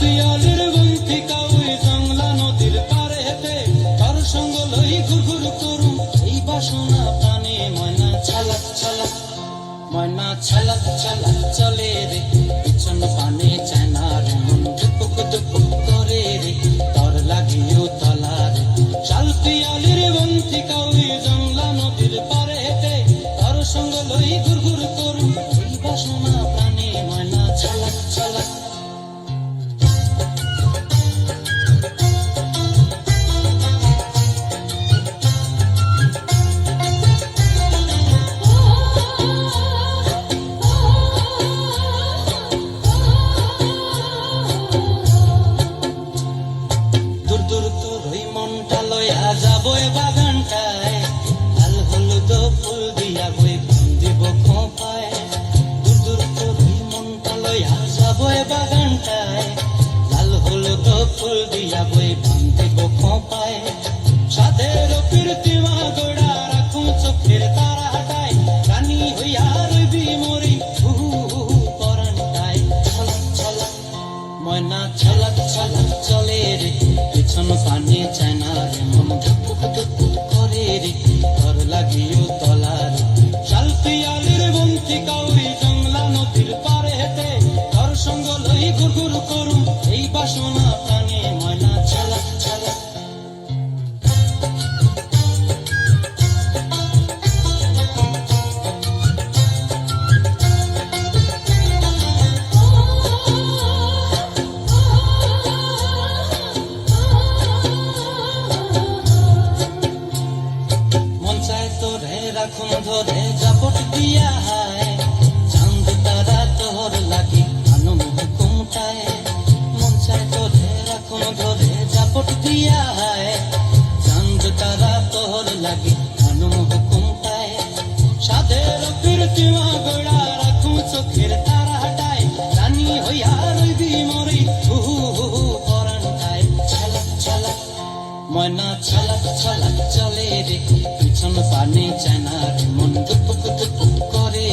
পিয়ালির বন্তি কাউই জংলা নদীর পারে হেঁটে কার সঙ্গ লই ঘুর ঘুর করুম এই বাসনা প্রাণে ময়না ছালাক ছালাক ময়না ছালাক ছালাক চলে রে। পিছন পানে চায়না রে মন দুপুক দুপুক করে রে। তর লাগিও তলা রে। শাল পিয়ালির বন্তি কাউই জংলা নদীর পারে হেঁটে কার সঙ্গ লই এই বাসনা প্রাণে ময়না ছালাক এ বাগানটায়, লাল হলুদ ফুল দিয়া বই দিব খোপায়। দূর দূর ওই মনটা লয়া যাব বাগানটায়, লাল হলুদ ফুল দিয়া বই দিব খোপায়। পানে চায় না রে মন ধুপুক ধুপুক করে লাগিও তলার। রে শাল পিয়ালির বন্তি কাউরি জংলা নদীর তোরে ধরে জাপট দিয়া হায় চাঁদ তারা তোর লাগি আনম হুকুমটায় মন চায় তোরে রাখুন ধরে জাপট দিয়া হায় চাঁদ তারা তোর লাগি আনম হুকুমটায় সাধের কীর্তিমা গোড়া রাখুন চোখের তারা হাটায় রানী হইয়া রইবি মরি, হু হু হু হু পরানটায়। ছালাক ছালাক ময়না ছালাক ছালাক চলে রে, পিছন পানে মন টুপুক টুপুক করে